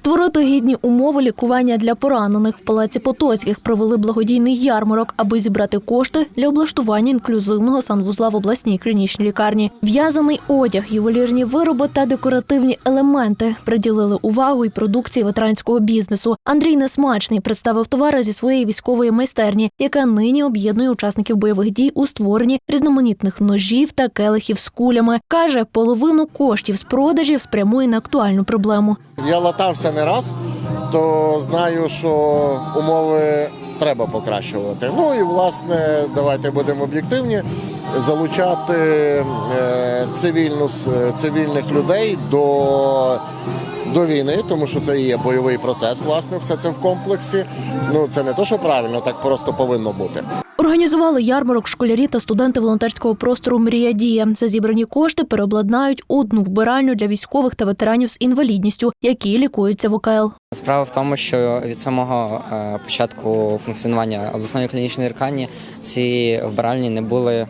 Створити гідні умови лікування для поранених в палаці Потоцьких провели благодійний ярмарок, аби зібрати кошти для облаштування інклюзивного санвузла в обласній клінічній лікарні. В'язаний одяг, ювелірні вироби та декоративні елементи приділили увагу й продукції ветеранського бізнесу. Андрій Несмачний представив товари зі своєї військової майстерні, яка нині об'єднує учасників бойових дій у створенні різноманітних ножів та келихів з кулями. каже, половину коштів з продажів спрямує на актуальну проблему. Я латався не раз, то знаю, що умови треба покращувати. Ну і власне, давайте будемо об'єктивні, залучати е, цивільну, цивільних людей до. До війни, тому що це і є бойовий процес, власне, все це в комплексі. Ну це не то, що правильно, так просто повинно бути. Організували ярмарок школярі та студенти волонтерського простору Мрія дія. За зібрані кошти переобладнають одну вбиральню для військових та ветеранів з інвалідністю, які лікуються в ОКЛ. Справа в тому, що від самого е, початку функціонування обласної клінічної лікарні ці вбиральні не були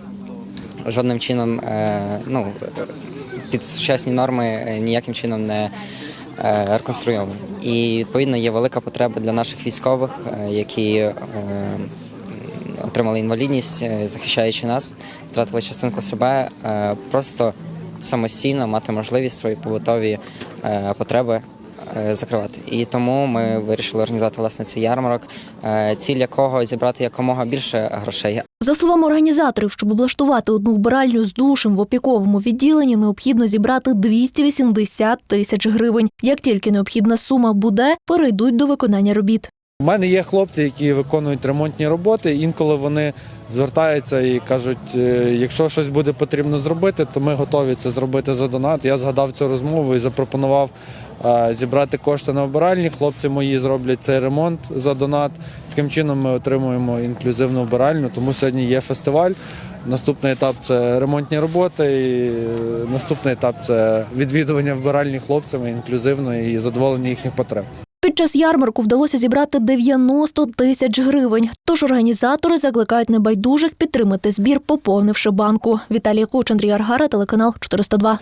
жодним чином е, ну, під сучасні норми е, ніяким чином не е, реконструйовані. І відповідно є велика потреба для наших військових, е, які е, отримали інвалідність, е, захищаючи нас, втратили частинку себе, е, просто самостійно мати можливість свої побутові е, потреби е, закривати. І тому ми вирішили організувати власне цей ярмарок, е, ціль якого зібрати якомога більше грошей. За словами організаторів, щоб облаштувати одну вбиральню з душем в опіковому відділенні, необхідно зібрати 280 тисяч гривень. Як тільки необхідна сума буде, перейдуть до виконання робіт. У мене є хлопці, які виконують ремонтні роботи. Інколи вони звертаються і кажуть, «Е, якщо щось буде потрібно зробити, то ми готові це зробити за донат. Я згадав цю розмову і запропонував е, зібрати кошти на вбиральні. Хлопці мої зроблять цей ремонт за донат. Таким чином ми отримуємо інклюзивну вбиральню. Тому сьогодні є фестиваль. Наступний етап це ремонтні роботи. І е, наступний етап це відвідування вбиральні хлопцями інклюзивно і задоволення їхніх потреб. Під час ярмарку вдалося зібрати 90 тисяч гривень. Тож організатори закликають небайдужих підтримати збір, поповнивши банку. Віталій Куч, Андрій Аргара, телеканал 402.